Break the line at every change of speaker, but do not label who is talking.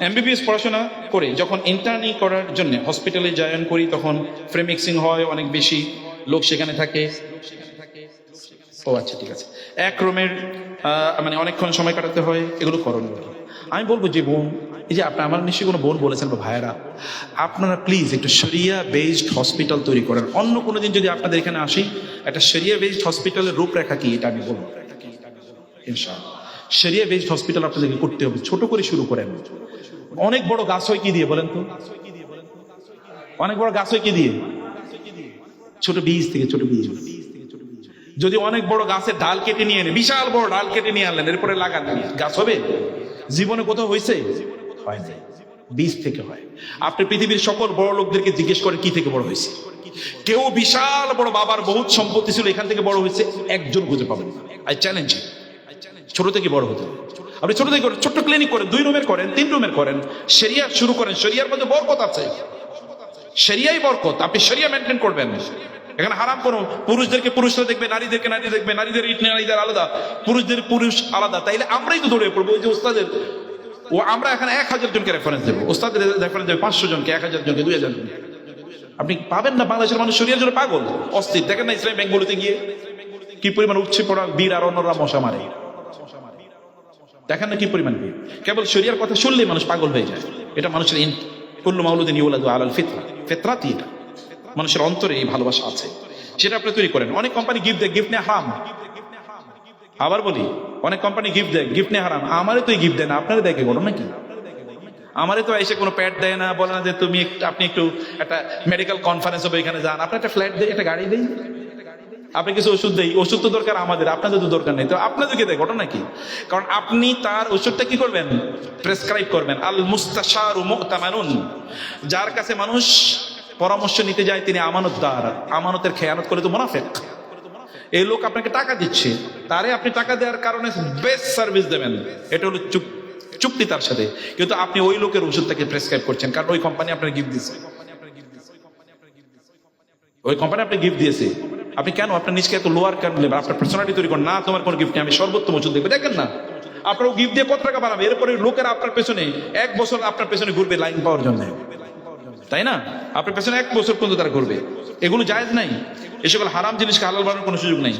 MBBS পড়াশোনা করে যখন ইন্টার্নি করার জন্য হসপিটালে জয়েন করি, তখন ফ্রেমিক্সিং হয় অনেক বেশি, লোক সেখানে থাকে। ও আচ্ছা ঠিক আছে। এক রুমের মানে অনেকক্ষণ সময় কাটাতে হয়, এগুলো করণীয় আমি বলব যে বোন, এই যে আপনি আমার নিশ্চয়ই কোনো বোন বলেছেন বা ভাইয়েরা, আপনারা প্লিজ একটু শরিয়া বেসড হসপিটাল তৈরি করেন। অন্য কোনো দিন যদি আপনাদের এখানে আসি, একটা শরিয়া বেসড হসপিটালের রূপরেখা কি? এটা আমি বলব। ইনশাআল্লাহ। শরিয়া বেসড হসপিটাল আপনাদেরকে করতে হবে। ছোট করে শুরু করেন অনেক বড় গাছ হয় কি দিয়ে বলেন তো? অনেক বড় গাছ হয় কি দিয়ে? ছোট বীজ থেকে ছোট বীজ। যদি অনেক বড় গাছের ডাল কেটে নিয়ে এনে, বিশাল বড় ডাল কেটে নিয়ে আনলেন, এরপরে লাগান। গাছ হবে? জীবনে কোথাও হয়েছে? হয় নাই। বীজ থেকে হয়। আপনি পৃথিবীর সকল বড় লোকদেরকে জিজ্ঞেস করেন, কি থেকে বড় হয়েছে? কেউ বিশাল বড় বাবার বহুত সম্পত্তি ছিল, এখান থেকে বড় হয়েছে, একজন খুঁজে পাবেন আই চ্যালেঞ্জ ছোট থেকে বড় হতে। আপনি ছোট থেকে ছোট্ট ক্লিনিক করেন, দুই রুমের করেন, তিন রুমের করেন, সেরিয়া শুরু করেন, সেরিয়ার মধ্যে বরকত আছে। সেরিয়াই বরকত, আপনি সেরিয়া মেনটেন করবেন। এখানে হারাম কোনো পুরুষদেরকে পুরুষরা দেখবে, নারীদেরকে নারী দেখবে, নারীদের ইট নারীদের আলাদা। পুরুষদের পুরুষ আলাদা। তাইলে আমরাই তো দৌড়ে পড়ব ওই যে ওস্তাদের। ও আমরা এখানে এক হাজার জনকে রেফারেন্স দেবো। ওস্তাদের রেফারেন্স দেবে পাঁচশো জনকে, এক হাজার জনকে, দুই হাজার জনকে। আপনি পাবেন না, বাংলাদেশের মানুষ শরীরের জন্য পাগল, অস্থির। দেখেন না ইসলাম বেঙ্গলুতে গিয়ে কি পরিমাণ উঠছে পড়া, বীর আর অন্যরা মশা মারে। দেখেন না কি পরিমাণ ভিড়। কেবল শরিয়ার কথা শুনলেই মানুষ পাগল হয়ে যায়। এটা মানুষের কুল্লু ইউলাদু আলাল ফিতরা। ফিতরাতি এটা মানুষের অন্তরে এই ভালোবাসা আছে। সেটা আপনি তৈরি করেন। অনেক কোম্পানি গিফট দেয় গিফট নেই হারাম। আবার বলি, অনেক কোম্পানি গিফট দেয় গিফট নেই হারাম। আমারে তো গিফট দেয় না, আপনারা দেখে বলো নাকি? আমারে তো এসে কোনো প্যাড দেয় না, বলে না যে তুমি আপনি একটু একটা মেডিকেল কনফারেন্স হবে, এখানে যান। আপনার একটা ফ্ল্যাট দেয়, একটা গাড়ি দেই আপনি কিছু ওষুধ দেই, ওষুধ তো দরকার আমাদের, আপনাদের তো দরকার নেই। তো আপনাদেরকে দেয়, ঘটনা কি? কারণ আপনি তার ওষুধটা কি করবেন? প্রেসক্রাইব করবেন। আল মুস্তাশারু মুতামানুন। যার কাছে মানুষ পরামর্শ নিতে যায়, তিনি আমানতদার। আমানতের খেয়ানত করে তো মুনাফেক। এই লোক আপনাকে টাকা দিচ্ছে। তারে আপনি টাকা দেওয়ার কারণে বেস্ট সার্ভিস দেবেন। এটা হলো চুপ- চুক্তি তার সাথে। কিন্তু আপনি ওই লোকের ওষুধটাকে প্রেসক্রাইব করছেন। কারণ ওই কোম্পানি আপনার গিফট দিয়েছে। ওই কোম্পানি আপনার গিফট দিয়েছে। আপনি কেন? আপনার নিজকে এত লোয়ার কেন নেবেন আপনার পার্সোনালিটি তৈরি করেন। না, তোমার কোনো গিফট নেই। আমি সর্বোত্তম ওষুধ দেখব। দেখেন না? আপনার গিফট দিয়ে কত টাকা বাড়াবে এরপরে লোকেরা আপনার পেছনে এক বছর আপনার পেছনে ঘুরবে লাইন পাওয়ার জন্য। তাই না? আপনার পেছনে এক বছর পর্যন্ত তারা ঘুরবে। এগুলো জায়েজ নাই। এসকল হারাম জিনিসকে হালাল বানানোর কোনো সুযোগ নেই।